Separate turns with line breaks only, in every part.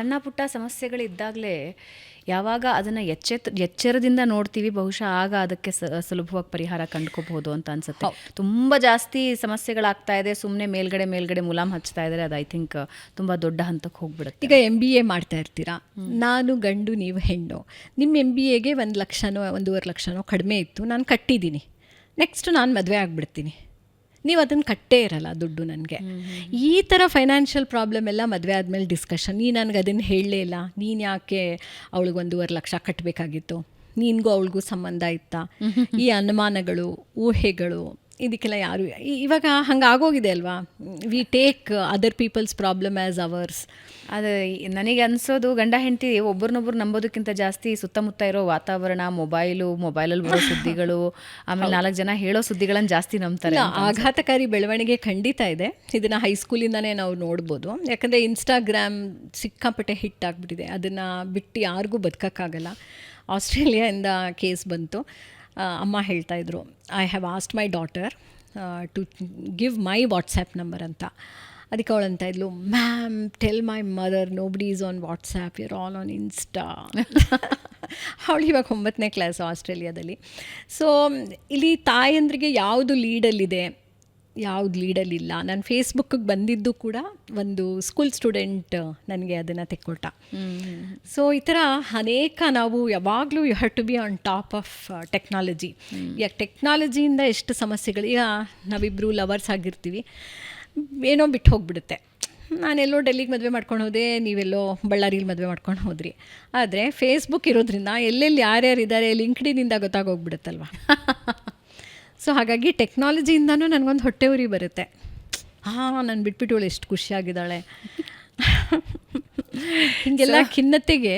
ಸಣ್ಣ ಪುಟ್ಟ ಸಮಸ್ಯೆಗಳಿದ್ದಾಗಲೇ ಯಾವಾಗ ಅದನ್ನು ಎಚ್ಚೆತ್ ಎಚ್ಚರದಿಂದ ನೋಡ್ತೀವಿ ಬಹುಶಃ ಆಗ ಅದಕ್ಕೆ ಸ- ಸುಲಭವಾಗಿ ಪರಿಹಾರ ಕಂಡ್ಕೋಬಹುದು ಅಂತ ಅನ್ಸುತ್ತೆ. ತುಂಬ ಜಾಸ್ತಿ ಸಮಸ್ಯೆಗಳಾಗ್ತಾ ಇದೆ ಸುಮ್ಮನೆ ಮೇಲ್ಗಡೆ ಮೇಲ್ಗಡೆ ಮುಲಾಮ್ ಹಚ್ತಾ ಇದ್ದಾರೆ ಅದು ಐ ಥಿಂಕ್ ತುಂಬ ದೊಡ್ಡ ಹಂತಕ್ಕೆ ಹೋಗ್ಬಿಡುತ್ತೆ.
ಈಗ ಎಂ ಬಿ ಎ ಮಾಡ್ತಾ ಇರ್ತೀರಾ? ನಾನು ಗಂಡು ನೀವು ಹೆಣ್ಣು. ನಿಮ್ಮ ಎಂ ಬಿ ಎಗೆ ಒಂದು ಲಕ್ಷನೋ ಒಂದೂವರೆ ಲಕ್ಷನೋ ಕಡಿಮೆ ಇತ್ತು. ನಾನು ಕಟ್ಟಿದ್ದೀನಿ. ನೆಕ್ಸ್ಟ್ ನಾನು ಮದುವೆ ಆಗಿಬಿಡ್ತೀನಿ. ನೀವು ಅದನ್ನು ಕಟ್ಟೇ ಇರಲ್ಲ ದುಡ್ಡು ನನಗೆ. ಈ ಥರ ಫೈನಾನ್ಷಿಯಲ್ ಪ್ರಾಬ್ಲಮ್ ಎಲ್ಲ ಮದುವೆ ಆದಮೇಲೆ ಡಿಸ್ಕಷನ್ ನೀ ನನಗೆ ಅದನ್ನು ಹೇಳಲೇ ಇಲ್ಲ. ನೀನು ಯಾಕೆ ಅವಳಿಗೆ ಒಂದೂವರೆ ಲಕ್ಷ ಕಟ್ಟಬೇಕಾಗಿತ್ತು ನಿನಗೂ ಅವಳಿಗೂ ಸಂಬಂಧ ಇತ್ತಾ? ಈ ಅನುಮಾನಗಳು ಊಹೆಗಳು ಇದಕ್ಕೆಲ್ಲ ಯಾರು ಇವಾಗ ಹಂಗೆ ಆಗೋಗಿದೆ ಅಲ್ವಾ? We take other people's problem as ours
ಅದು ನನಗೆ ಅನ್ಸೋದು ಗಂಡ ಹೆಂಡತಿ ಒಬ್ರನ್ನೊಬ್ರು ನಂಬೋದಕ್ಕಿಂತ ಜಾಸ್ತಿ ಸುತ್ತಮುತ್ತ ಇರೋ ವಾತಾವರಣ ಮೊಬೈಲು ಮೊಬೈಲಲ್ಲಿ ಬರೋ ಸುದ್ದಿಗಳು ಆಮೇಲೆ ನಾಲ್ಕು ಜನ ಹೇಳೋ ಸುದ್ದಿಗಳನ್ನು ಜಾಸ್ತಿ ನಂಬ್ತಾರೆ
ಆಘಾತಕಾರಿ ಬೆಳವಣಿಗೆ ಖಂಡಿತ ಇದೆ. ಇದನ್ನು ಹೈಸ್ಕೂಲಿಂದನೇ ನಾವು ನೋಡ್ಬೋದು. ಯಾಕಂದರೆ ಇನ್ಸ್ಟಾಗ್ರಾಮ್ ಸಿಕ್ಕಾಪಟ್ಟೆ ಹಿಟ್ ಆಗಿಬಿಟ್ಟಿದೆ. ಅದನ್ನು ಬಿಟ್ಟು ಯಾರಿಗೂ ಬದುಕೋಕ್ಕಾಗಲ್ಲ. ಆಸ್ಟ್ರೇಲಿಯಾಯಿಂದ ಕೇಸ್ ಬಂತು. ಅಮ್ಮ ಹೇಳ್ತಾ ಇದ್ರು I have asked my daughter to give my WhatsApp number ಅಂತ. ಅದಕ್ಕೆ ಅವಳು ಅಂತ ಇದ್ಲು ma'am tell my mother nobody is on WhatsApp you're all on Insta ಅವಳು ಇವಾಗ ಒಂಬತ್ತನೇ ಕ್ಲಾಸ್ ಆಸ್ಟ್ರೇಲಿಯಾದಲ್ಲಿ. ಸೊ ಇಲ್ಲಿ ತಾಯಂದ್ರಿಗೆ ಯಾವುದು ಲೀಡಲ್ಲಿದೆ ಯಾವ್ದು ಲೀಡಲ್ಲಿಲ್ಲ ನಾನು ಫೇಸ್ಬುಕ್ಕಿಗೆ ಬಂದಿದ್ದು ಕೂಡ ಒಂದು ಸ್ಕೂಲ್ ಸ್ಟೂಡೆಂಟ್ ನನಗೆ ಅದನ್ನು ತೆಕ್ಕೊಟ್ಟ. ಸೊ ಈ ಥರ ಅನೇಕ ನಾವು ಯಾವಾಗಲೂ you have to be on top of technology ಈಗ ಟೆಕ್ನಾಲಜಿಯಿಂದ ಎಷ್ಟು ಸಮಸ್ಯೆಗಳು ಈಗ ನಾವಿಬ್ಬರು ಲವರ್ಸ್ ಆಗಿರ್ತೀವಿ ಏನೋ ಬಿಟ್ಟು ಹೋಗ್ಬಿಡುತ್ತೆ. ನಾನೆಲ್ಲೋ ಡೆಲ್ಲಿಗೆ ಮದುವೆ ಮಾಡ್ಕೊಂಡು ಹೋದೆ ನೀವೆಲ್ಲೋ ಬಳ್ಳಾರಿಲಿ ಮದುವೆ ಮಾಡ್ಕೊಂಡು ಹೋದ್ರಿ. ಆದರೆ ಫೇಸ್ಬುಕ್ ಇರೋದ್ರಿಂದ ಎಲ್ಲೆಲ್ಲಿ ಯಾರ್ಯಾರು ಇದ್ದಾರೆ ಲಿಂಕ್ಡಿನಿಂದ ಗೊತ್ತಾಗೋಗ್ಬಿಡುತ್ತಲ್ವ ಸೊ ಹಾಗಾಗಿ ಟೆಕ್ನಾಲಜಿಯಿಂದನೂ ನನಗೊಂದು ಹೊಟ್ಟೆ ಉರಿ ಬರುತ್ತೆ. ಹಾಂ ನಾನು ಬಿಟ್ಬಿಟ್ಟು ಎಷ್ಟು ಖುಷಿಯಾಗಿದ್ದಾಳೆ. ಹೀಗೆಲ್ಲ ಖಿನ್ನತೆಗೆ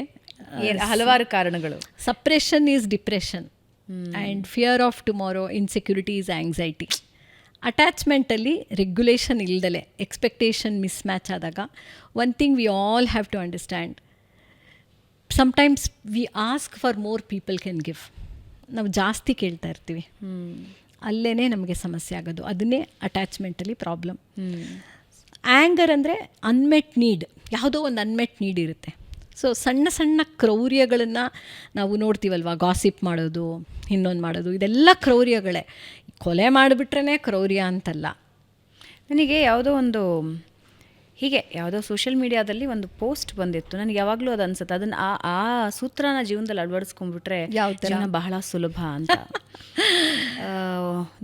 ಹಲವಾರು ಕಾರಣಗಳು.
Suppression is depression and fear of tomorrow insecurity is anxiety ಅಟ್ಯಾಚ್ಮೆಂಟಲ್ಲಿ regulation ಇಲ್ದಲೆ ಎಕ್ಸ್ಪೆಕ್ಟೇಷನ್ ಮಿಸ್ ಮ್ಯಾಚ್ ಆದಾಗ one thing we all have to understand sometimes we ask for more people can give ನಾವು ಜಾಸ್ತಿ ಕೇಳ್ತಾ ಇರ್ತೀವಿ. ಅಲ್ಲೇ ನಮಗೆ ಸಮಸ್ಯೆ ಆಗೋದು. ಅದನ್ನೇ ಅಟ್ಯಾಚ್ಮೆಂಟಲ್ಲಿ ಪ್ರಾಬ್ಲಮ್ ಆ್ಯಂಗರ್ ಅಂದರೆ ಅನ್ಮೆಟ್ ನೀಡ್ ಯಾವುದೋ ಒಂದು ಅನ್ಮೆಟ್ ನೀಡ್ ಇರುತ್ತೆ. ಸೊ ಸಣ್ಣ ಸಣ್ಣ ಕ್ರೌರ್ಯಗಳನ್ನು ನಾವು ನೋಡ್ತೀವಲ್ವ? ಗಾಸಿಪ್ ಮಾಡೋದು ಇನ್ನೊಂದು ಮಾಡೋದು ಇದೆಲ್ಲ ಕ್ರೌರ್ಯಗಳೇ. ಕೊಲೆ ಮಾಡಿಬಿಟ್ರೇ ಕ್ರೌರ್ಯ ಅಂತಲ್ಲ.
ನನಗೆ ಯಾವುದೋ ಒಂದು ಹೀಗೆ ಯಾವುದೋ ಸೋಷಿಯಲ್ ಮೀಡಿಯಾದಲ್ಲಿ ಒಂದು ಪೋಸ್ಟ್ ಬಂದಿತ್ತು. ನನಗೆ ಯಾವಾಗಲೂ ಅದು ಅನ್ಸುತ್ತೆ. ಅದನ್ನ ಆ ಆ ಸೂತ್ರನ ಜೀವನದಲ್ಲಿ ಅಳವಡಿಸ್ಕೊಂಡ್ಬಿಟ್ರೆ? ಜೀವನ ಬಹಳ ಸುಲಭ ಅಂತ.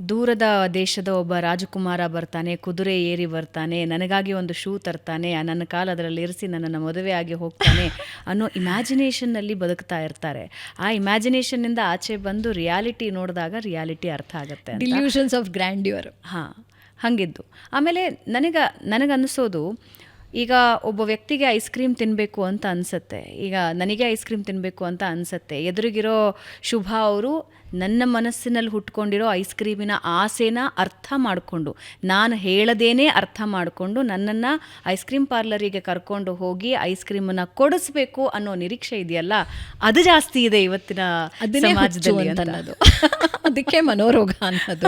ದೂರದ ದೇಶದ ಒಬ್ಬ ರಾಜಕುಮಾರ ಬರ್ತಾನೆ ಕುದುರೆ ಏರಿ ಬರ್ತಾನೆ ನನಗಾಗಿ ಒಂದು ಶೂ ತರ್ತಾನೆ ನನ್ನ ಕಾಲ ಅದರಲ್ಲಿ ಇರಿಸಿ ನನ್ನನ್ನು ಮದುವೆ ಆಗಿ ಹೋಗ್ತಾನೆ ಅನ್ನೋ ಇಮ್ಯಾಜಿನೇಷನ್ನಲ್ಲಿ ಬದುಕ್ತಾ ಇರ್ತಾರೆ. ಆ ಇಮ್ಯಾಜಿನೇಷನ್ನಿಂದ ಆಚೆ ಬಂದು ರಿಯಾಲಿಟಿ ನೋಡಿದಾಗ ರಿಯಾಲಿಟಿ ಅರ್ಥ ಆಗುತ್ತೆ.
ಡಿಲ್ಯೂಷನ್ಸ್ ಆಫ್ ಗ್ರ್ಯಾಂಡ್ಯೂರ್
ಹಾಂ. ಹಾಗಿದ್ದು. ಆಮೇಲೆ ನನಗೆ ನನಗನ್ನಿಸೋದು ಈಗ ಒಬ್ಬ ವ್ಯಕ್ತಿಗೆ ಐಸ್ ಕ್ರೀಮ್ ತಿನ್ನಬೇಕು ಅಂತ ಅನಿಸುತ್ತೆ. ಈಗ ನನಗೆ ಐಸ್ ಕ್ರೀಮ್ ತಿನ್ನಬೇಕು ಅಂತ ಅನಿಸುತ್ತೆ. ಎದುರಿಗಿರೋ ಶುಭ ಅವರು ನನ್ನ ಮನಸ್ಸಿನಲ್ಲಿ ಹುಟ್ಕೊಂಡಿರೋ ಐಸ್ ಕ್ರೀಮಿನ ಆಸೆನ ಅರ್ಥ ಮಾಡಿಕೊಂಡು ನಾನು ಹೇಳದೇನೆ ಅರ್ಥ ಮಾಡಿಕೊಂಡು ನನ್ನನ್ನು ಐಸ್ ಕ್ರೀಮ್ ಪಾರ್ಲರಿಗೆ ಕರ್ಕೊಂಡು ಹೋಗಿ ಐಸ್ ಕ್ರೀಮನ್ನು ಕೊಡಿಸ್ಬೇಕು ಅನ್ನೋ ನಿರೀಕ್ಷೆ ಇದೆಯಲ್ಲ? ಅದು ಜಾಸ್ತಿ ಇದೆ ಇವತ್ತಿನ ಸಮಾಜದಲ್ಲಿ
ಅಂತ.
ಅಂತ
ಅನ್ನೋದು ಅದಕ್ಕೆ ಮನೋರೋಗ ಅನ್ನೋದು.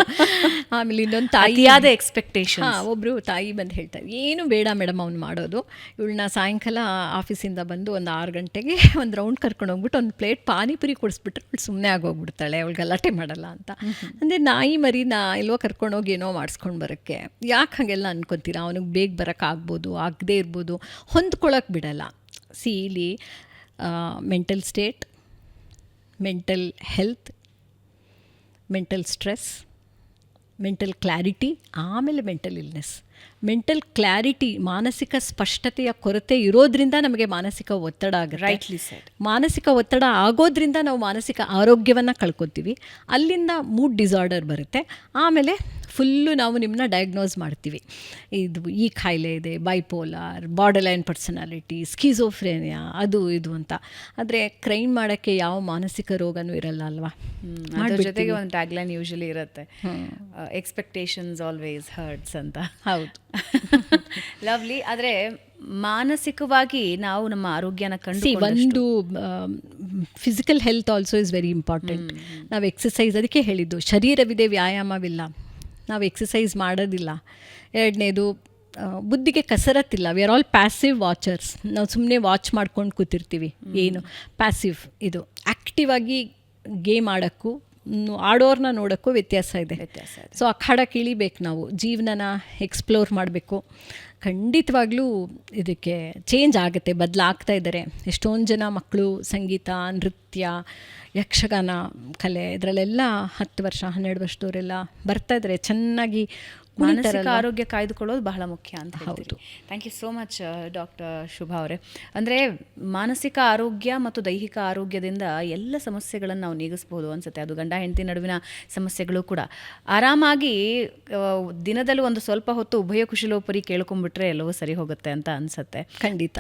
ಆಮೇಲೆ ಇನ್ನೊಂದು
ತಾಯಿಯಾದ ಎಕ್ಸ್ಪೆಕ್ಟೇಷನ್
ಒಬ್ರು ಒಬ್ಬರು ತಾಯಿ ಬಂದು ಹೇಳ್ತಾರೆ ಏನು ಬೇಡ ಮೇಡಮ್ ಅವ್ನು ಮಾಡೋದು. ಇವಳನ್ನ ಸಾಯಂಕಾಲ ಆಫೀಸಿಂದ ಬಂದು ಒಂದು ಆರು ಗಂಟೆಗೆ ಒಂದು ರೌಂಡ್ ಕರ್ಕೊಂಡು ಹೋಗ್ಬಿಟ್ಟು ಒಂದು ಪ್ಲೇಟ್ ಪಾನಿಪುರಿ ಕೊಡಿಸ್ಬಿಟ್ರೆ ಅವಳು ಸುಮ್ಮನೆ ಆಗೋಗ್ಬಿಡ್ತಾಳೆ ಅವಳು ಗಲಾಟೆ ಮಾಡಲ್ಲ ಅಂತ. ಅಂದರೆ ನಾಯಿ ಮರಿ ನಾ ಎಲ್ಲೋ ಕರ್ಕೊಂಡೋಗಿ ಏನೋ ಮಾಡಿಸ್ಕೊಂಡು ಬರೋಕ್ಕೆ. ಯಾಕೆ ಹಾಗೆಲ್ಲ ಅನ್ಕೊತೀರಾ? ಅವನಿಗೆ ಬೇಗ ಬರೋಕ್ಕಾಗ್ಬೋದು ಆಗದೇ ಇರ್ಬೋದು ಹೊಂದ್ಕೊಳ್ಳೋಕೆ ಬಿಡಲ್ಲ. ಸಿ ಇಲ್ಲಿ mental state mental health mental stress mental clarity ಆಮೇಲೆ ಮೆಂಟಲ್ ಇಲ್ನೆಸ್ ಮೆಂಟಲ್ ಕ್ಲಾರಿಟಿ ಮಾನಸಿಕ ಸ್ಪಷ್ಟತೆಯ ಕೊರತೆ ಇರೋದ್ರಿಂದ ನಮಗೆ ಮಾನಸಿಕ ಒತ್ತಡ ಆಗುತ್ತೆ.
ರೈಟ್ಲಿ ಸರ್
ಮಾನಸಿಕ ಒತ್ತಡ ಆಗೋದ್ರಿಂದ ನಾವು ಮಾನಸಿಕ ಆರೋಗ್ಯವನ್ನು ಕಳ್ಕೊತೀವಿ. ಅಲ್ಲಿಂದ ಮೂಡ್ ಡಿಸಾರ್ಡರ್ ಬರುತ್ತೆ. ಆಮೇಲೆ ಫುಲ್ಲು ನಾವು ನಿಮ್ಮನ್ನ ಡಯಾಗ್ನೋಸ್ ಮಾಡ್ತೀವಿ. ಇದು ಈ ಕಾಯಿಲೆ ಇದೆ ಬೈಪೋಲಾರ್ ಬಾರ್ಡರ್ಲೈನ್ ಪರ್ಸನಾಲಿಟಿ ಸ್ಕಿಝೋಫ್ರೇನಿಯಾ ಅದು ಇದು ಅಂತ. ಆದರೆ ಕ್ರೈಮ್ ಮಾಡೋಕ್ಕೆ ಯಾವ ಮಾನಸಿಕ ರೋಗನೂ ಇರಲ್ಲ ಅಲ್ವಾ?
ಅದ್ರ ಜೊತೆಗೆ ಒಂದು ಟ್ಯಾಗ್ಲೈನ್ ಯೂಶಲಿ ಇರುತ್ತೆ. ಎಕ್ಸ್ಪೆಕ್ಟೇಷನ್ಸ್ ಆಲ್ವೇಸ್ ಹರ್ಟ್ಸ್ ಅಂತ.
ಹೌದು.
ಲವ್ಲಿ ಆದರೆ ಮಾನಸಿಕವಾಗಿ ನಾವು ನಮ್ಮ ಆರೋಗ್ಯನ ಕಂಡು
ಒಂದು physical health also is very important ನಾವು ಎಕ್ಸಸೈಸ್ ಅದಕ್ಕೆ ಹೇಳಿದ್ದು ಶರೀರವಿದೆ ವ್ಯಾಯಾಮವಿಲ್ಲ. ನಾವು ಎಕ್ಸಸೈಸ್ ಮಾಡೋದಿಲ್ಲ. ಎರಡನೇದು ಬುದ್ಧಿಗೆ ಕಸರತ್ತಿಲ್ಲ. We are all passive watchers ನಾವು ಸುಮ್ಮನೆ ವಾಚ್ ಮಾಡ್ಕೊಂಡು ಕೂತಿರ್ತೀವಿ. ಏನು? ಪ್ಯಾಸಿವ್ ಇದು. ಆ್ಯಕ್ಟಿವ್ ಆಗಿ ಗೇಮ್ ಆಡೋಕ್ಕೂ ಆಡೋರ್ನ ನೋಡೋಕ್ಕೂ ವ್ಯತ್ಯಾಸ ಇದೆ. ಸೊ ಅಖಾಡಕ್ಕೆ ಇಳಿಬೇಕು ನಾವು ಜೀವನನ ಎಕ್ಸ್ಪ್ಲೋರ್ ಮಾಡಬೇಕು. ಖಂಡಿತವಾಗ್ಲೂ ಇದಕ್ಕೆ ಚೇಂಜ್ ಆಗುತ್ತೆ ಬದಲಾಗ್ತಾ ಇದ್ದಾರೆ. ಎಷ್ಟೊಂದು ಜನ ಮಕ್ಕಳು ಸಂಗೀತ ನೃತ್ಯ ಯಕ್ಷಗಾನ ಕಲೆ ಇದರಲ್ಲೆಲ್ಲ ಹತ್ತು ವರ್ಷ ಹನ್ನೆರಡು ವರ್ಷದವರೆಲ್ಲ ಬರ್ತಾ ಇದ್ದಾರೆ. ಚೆನ್ನಾಗಿ
ಮಾನಸಿಕ ಆರೋಗ್ಯ ಕಾಯ್ದುಕೊಳ್ಳೋದು ಬಹಳ ಮುಖ್ಯ ಅಂತ
ಹೌದು.
Thank you so much doctor Shubha ಅವರೇ. ಅಂದರೆ ಮಾನಸಿಕ ಆರೋಗ್ಯ ಮತ್ತು ದೈಹಿಕ ಆರೋಗ್ಯದಿಂದ ಎಲ್ಲ ಸಮಸ್ಯೆಗಳನ್ನು ನಾವು ನೀಗಿಸ್ಬೋದು ಅನಿಸುತ್ತೆ. ಅದು ಗಂಡ ಹೆಂಡತಿ ನಡುವಿನ ಸಮಸ್ಯೆಗಳು ಕೂಡ. ಆರಾಮಾಗಿ ದಿನದಲ್ಲೂ ದಿನದಲ್ಲಿ ಒಂದು ಸ್ವಲ್ಪ ಹೊತ್ತು ಉಭಯ ಕುಶಲೋಪರಿ ಕೇಳ್ಕೊಂಡ್ಬಿಟ್ರೆ ಎಲ್ಲವೂ ಸರಿ ಹೋಗುತ್ತೆ ಅಂತ ಅನಿಸುತ್ತೆ.
ಖಂಡಿತ.